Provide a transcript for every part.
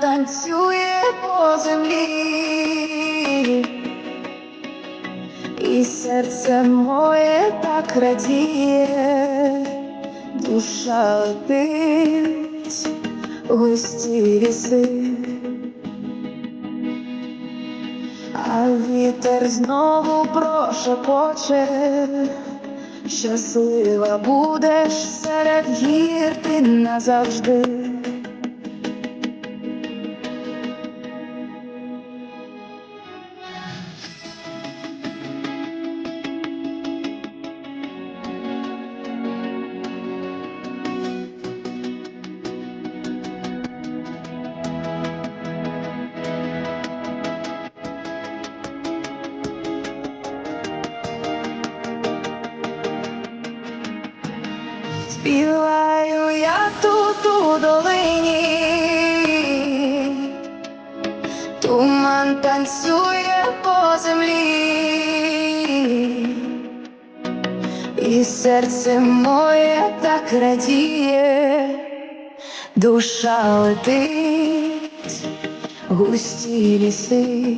Танцює по землі, і серце моє так радіє, душа летить в густі ліси, а вітер знову прошепоче. Щаслива будеш серед гір ти назавжди. Співаю я тут у долині, туман танцює по землі, і серце моє так радіє, душа летить, густі ліси.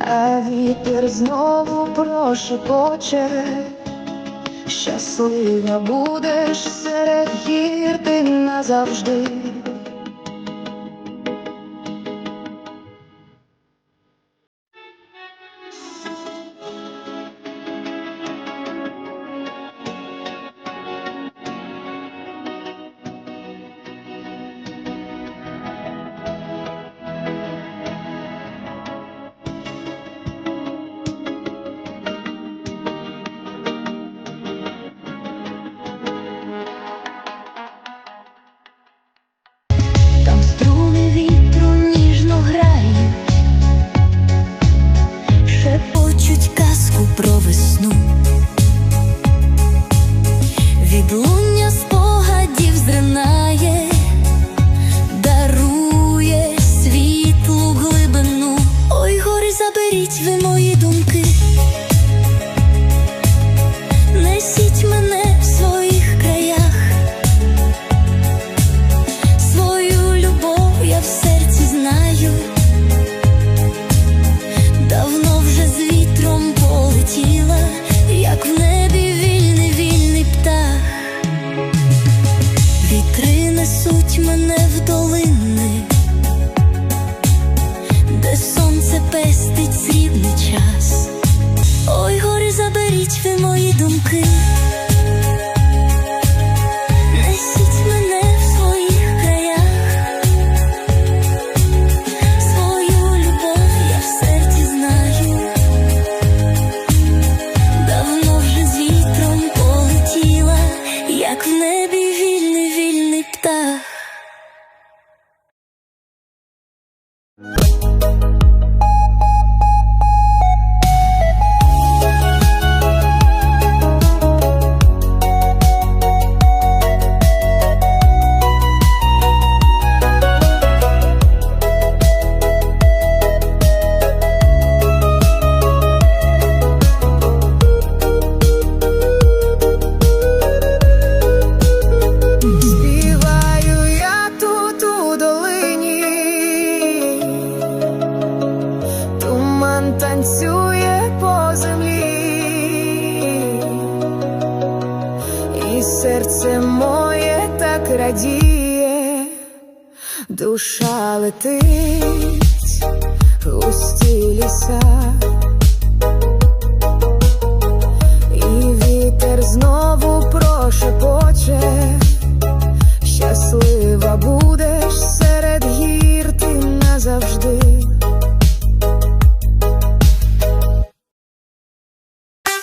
А вітер знову прошепоче, щаслива будеш серед гір ти назавжди. Do. Мене в туман танцює по землі, і серце моє так радіє, душа летить у стілі ліса.